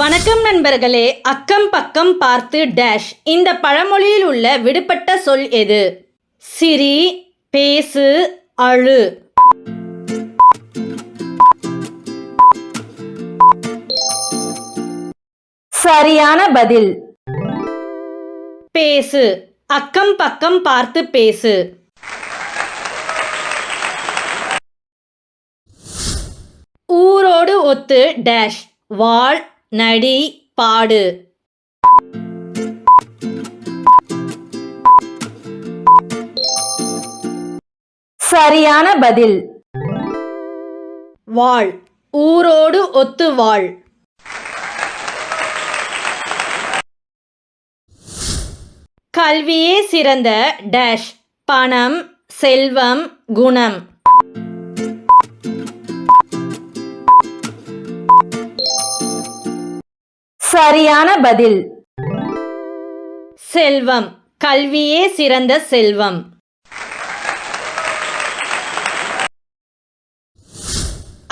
வணக்கம் நண்பர்களே. அக்கம் பக்கம் பார்த்து டேஷ் இந்த பழமொழியில் உள்ள விடுபட்ட சொல் எது? சிரி பேசு அழு. சரியான பதில். பேசு. அக்கம் பக்கம் பார்த்து பேசு. ஊரோடு ஒத்து டேஷ் வாழ் நடி பாடு சரியான பதில். வாழ். ஊரோடு ஒத்து வாழ். கல்வியே சிறந்த டேஷ் பணம் செல்வம் குணம். சரியான பதில். செல்வம். கல்வியே சிறந்த செல்வம்.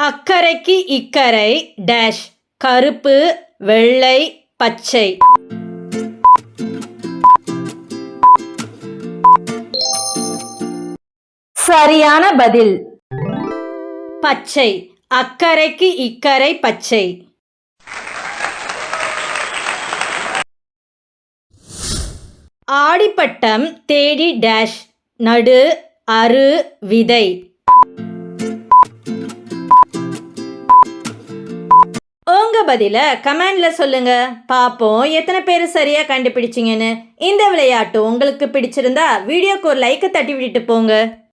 அக்கரைக்கு இக்கரை டேஷ் கருப்பு வெள்ளை பச்சை. சரியான பதில். பச்சை. அக்கரைக்கு இக்கரை பச்சை. ஆடிப்பட்டம் தேடி டேஷ் நடு அரு விதை. உங்க பதில கமெண்ட்ல சொல்லுங்க. பாப்போம் எத்தனை பேர் சரியா கண்டுபிடிச்சிங்கன்னு. இந்த விளையாட்டு உங்களுக்கு பிடிச்சிருந்தா வீடியோக்கு ஒரு லைக்கை தட்டி விட்டுட்டு போங்க.